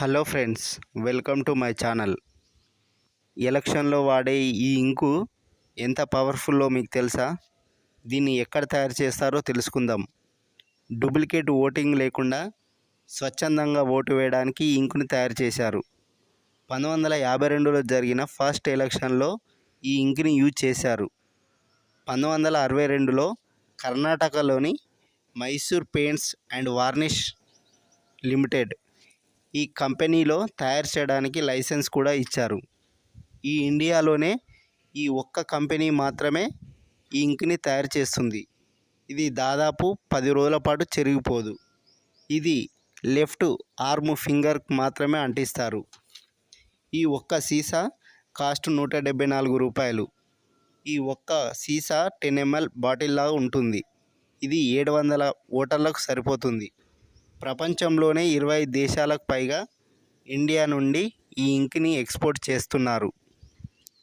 Hello friends welcome to my channel. ఎలక్షన్లో వాడే ఈ ఇంకు ఎంత పవర్ఫుల్లో మీకు తెలుసా? దీన్ని ఎక్కడ తయారు చేస్తారో తెలుసుకుందాం. డూప్లికేట్ ఓటింగ్ లేకుండా స్వచ్ఛందంగా ఓటు వేయడానికి ఈ ఇంకుని తయారు చేశారు. పంతొమ్మిది వందల యాభై రెండులో జరిగిన ఫస్ట్ ఎలక్షన్లో ఈ ఇంకుని యూజ్ చేశారు. పంతొమ్మిది వందల అరవై రెండులో కర్ణాటకలోని Mysore paints and varnish limited ఈ కంపెనీలో తయారు చేయడానికి లైసెన్స్ కూడా ఇచ్చారు. ఈ ఇండియాలోనే ఈ ఒక్క కంపెనీ మాత్రమే ఈ ఇంక్ని తయారు చేస్తుంది. ఇది దాదాపు పది రోజుల పాటు చెరిగిపోదు. ఇది లెఫ్ట్ ఆర్మ్ ఫింగర్ మాత్రమే అంటిస్తారు. ఈ ఒక్క సీసా కాస్ట్ నూట డెబ్బై నాలుగు రూపాయలు. ఈ ఒక్క సీసా టెన్ ఎంఎల్ బాటిల్లా ఉంటుంది. ఇది ఏడు వందల ఓటర్లకు సరిపోతుంది. ప్రపంచంలోనే ఇరవై దేశాలకు పైగా ఇండియా నుండి ఈ ఇంక్ని ఎక్స్పోర్ట్ చేస్తున్నారు.